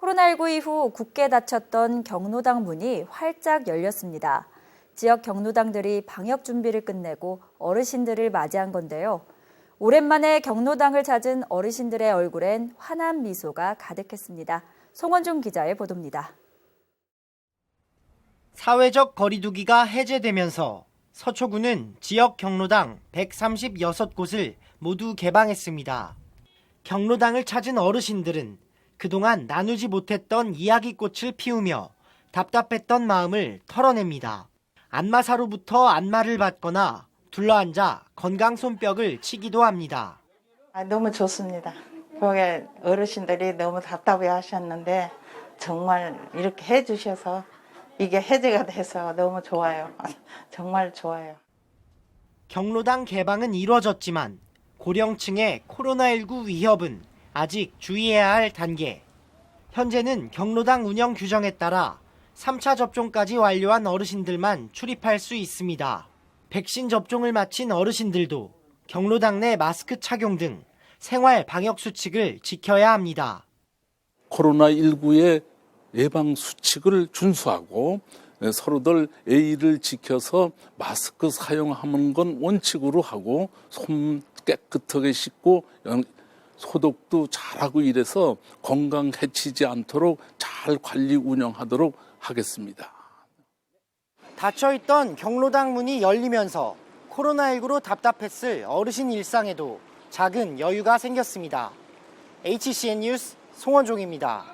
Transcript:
코로나19 이후 굳게 닫혔던 경로당 문이 활짝 열렸습니다. 지역 경로당들이 방역 준비를 끝내고 어르신들을 맞이한 건데요. 오랜만에 경로당을 찾은 어르신들의 얼굴엔 환한 미소가 가득했습니다. 송원중 기자의 보도입니다. 사회적 거리두기가 해제되면서 서초구는 지역 경로당 136곳을 모두 개방했습니다. 경로당을 찾은 어르신들은 그동안 나누지 못했던 이야기꽃을 피우며 답답했던 마음을 털어냅니다. 안마사로부터 안마를 받거나 둘러앉아 건강 손뼉을 치기도 합니다. 아, 너무 좋습니다. 거기 어르신들이 너무 답답해 하셨는데 정말 이렇게 해주셔서 이게 해제가 돼서 너무 좋아요. 정말 좋아요. 경로당 개방은 이루어졌지만 고령층의 코로나19 위협은 아직 주의해야 할 단계. 현재는 경로당 운영 규정에 따라 3차 접종까지 완료한 어르신들만 출입할 수 있습니다. 백신 접종을 마친 어르신들도 경로당 내 마스크 착용 등 생활 방역 수칙을 지켜야 합니다. 코로나19의 예방 수칙을 준수하고 서로들 예의를 지켜서 마스크 사용하는 건 원칙으로 하고 손 깨끗하게 씻고 연- 소독도 잘하고 이래서 건강 해치지 않도록 잘 관리 운영하도록 하겠습니다. 닫혀있던 경로당 문이 열리면서 코로나19로 답답했을 어르신 일상에도 작은 여유가 생겼습니다. HCN 뉴스 송원종입니다.